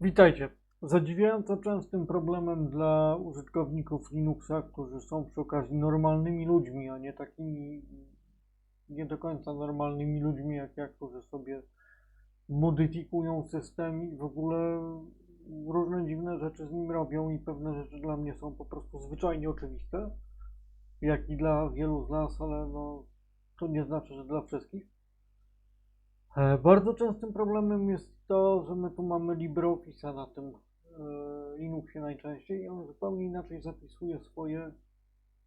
Witajcie. Zadziwiająco częstym problemem dla użytkowników Linuxa, którzy są przy okazji normalnymi ludźmi, a nie takimi nie do końca normalnymi ludźmi jak ja, którzy sobie modyfikują system i w ogóle różne dziwne rzeczy z nim robią i pewne rzeczy dla mnie są po prostu zwyczajnie oczywiste, jak i dla wielu z nas, ale no, to nie znaczy, że dla wszystkich. E, Bardzo częstym problemem jest to, że my tu mamy LibreOffice'a na tym e, Linuxie najczęściej i on zupełnie inaczej zapisuje swoje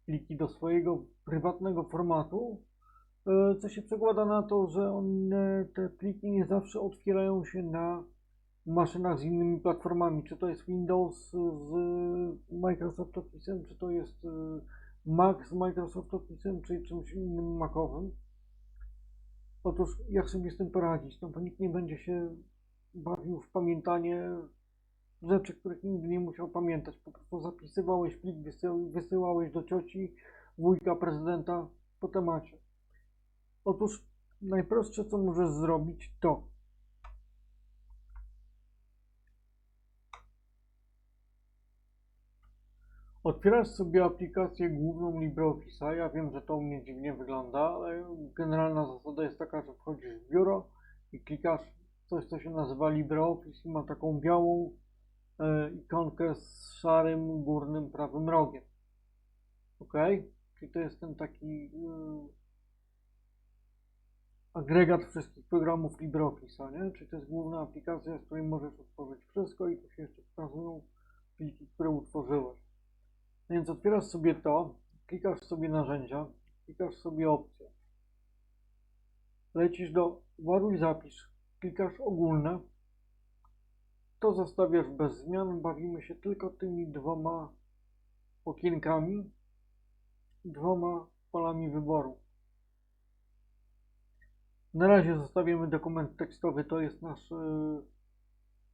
pliki do swojego prywatnego formatu, e, co się przekłada na to, że one, te pliki nie zawsze otwierają się na maszynach z innymi platformami, czy to jest Windows z Microsoft Office'em, czy to jest Mac z Microsoft Office'em, czy czymś innym Macowym. Otóż jak sobie z tym poradzić? No bo nikt nie będzie się bawił w pamiętanie rzeczy, których nigdy nie musiał pamiętać. Po prostu zapisywałeś plik, wysył, wysyłałeś do cioci, wujka, prezydenta po temacie. Otóż najprostsze, co możesz zrobić, to Otwierasz sobie aplikację główną LibreOffice'a. Ja wiem, że to u mnie dziwnie wygląda, ale generalna zasada jest taka, że wchodzisz w biuro i klikasz coś, co się nazywa LibreOffice i ma taką białą e, ikonkę z szarym górnym prawym rogiem. Ok? Czyli to jest ten taki e, agregat wszystkich programów LibreOffice'a, nie? Czyli to jest główna aplikacja, z której możesz utworzyć wszystko i tu się jeszcze pokazują pliki, które utworzyłeś. Więc otwierasz sobie to, klikasz sobie narzędzia, klikasz sobie opcje. Lecisz do ładuj zapisz, klikasz ogólne. To zostawiasz bez zmian, bawimy się tylko tymi dwoma okienkami, dwoma polami wyboru. Na razie zostawiamy dokument tekstowy, to jest nasz y,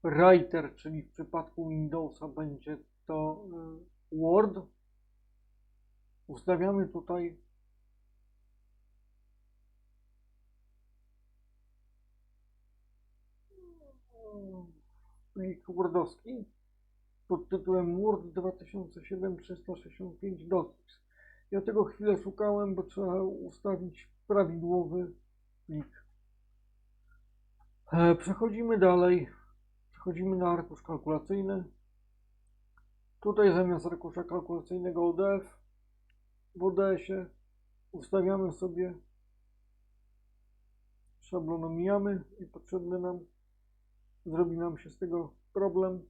writer, czyli w przypadku Windowsa będzie to y, Word. Ustawiamy tutaj plik Wordowski pod tytułem Word 2007-365 Docx. Ja tego chwilę szukałem, bo trzeba ustawić prawidłowy plik. E, Przechodzimy dalej. Przechodzimy na arkusz kalkulacyjny. Tutaj zamiast arkusza kalkulacyjnego ODF w ODS-ie ustawiamy sobie szablon omijamy niepotrzebny nam zrobi nam się z tego problem.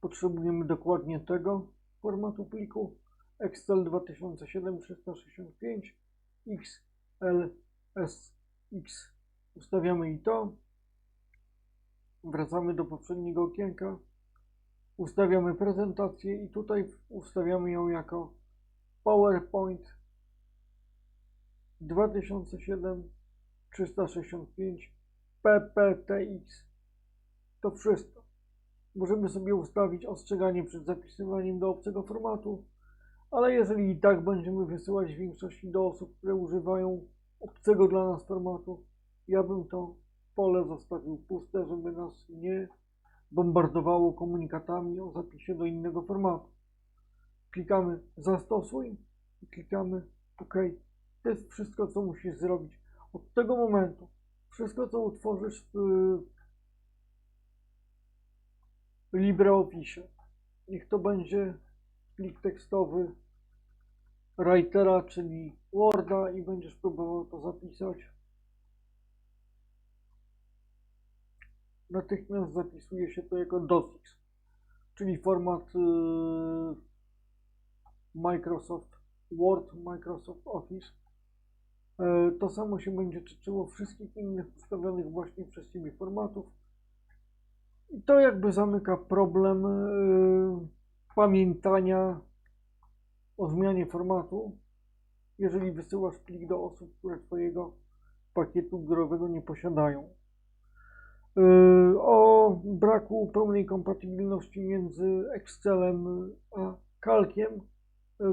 Potrzebujemy dokładnie tego formatu pliku Excel 2007 365 XLSX ustawiamy i to. Wracamy do poprzedniego okienka. Ustawiamy prezentację i tutaj ustawiamy ją jako PowerPoint 2007 365 PPTX. To wszystko. Możemy sobie ustawić ostrzeganie przed zapisywaniem do obcego formatu, ale jeżeli i tak będziemy wysyłać w większości do osób, które używają obcego dla nas formatu, ja bym to pole zostawił puste, żeby nas nie bombardowało komunikatami o zapisie do innego formatu. Klikamy zastosuj i klikamy OK. To jest wszystko, co musisz zrobić. Od tego momentu wszystko, co utworzysz w LibreOffice, niech to będzie plik tekstowy Writera, czyli Worda i będziesz próbował to zapisać. Natychmiast zapisuje się to jako DOCX, czyli format yy, Microsoft Word, Microsoft Office. E, To samo się będzie tyczyło wszystkich innych ustawionych właśnie przez Ciebie formatów. I to jakby zamyka problem e, pamiętania o zmianie formatu, jeżeli wysyłasz plik do osób, które Twojego pakietu growego nie posiadają. E, O braku pełnej kompatybilności między Excelem a Calkiem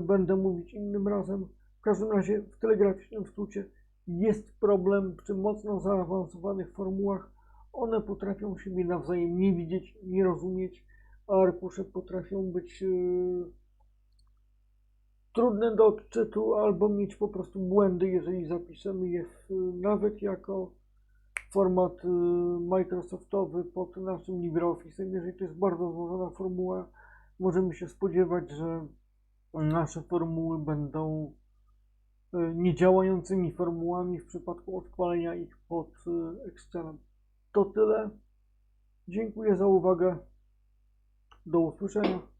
będę mówić innym razem. W każdym razie w telegraficznym skrócie jest problem przy mocno zaawansowanych formułach one potrafią siebie nawzajem nie widzieć, nie rozumieć, a arkusze potrafią być yy, trudne do odczytu albo mieć po prostu błędy, jeżeli zapiszemy je w, nawet jako format y, Microsoftowy pod naszym LibreOffice'em. Jeżeli to jest bardzo złożona formuła, możemy się spodziewać, że nasze formuły będą y, niedziałającymi formułami w przypadku odpalenia ich pod Excelem. To tyle. Dziękuję za uwagę. Do usłyszenia.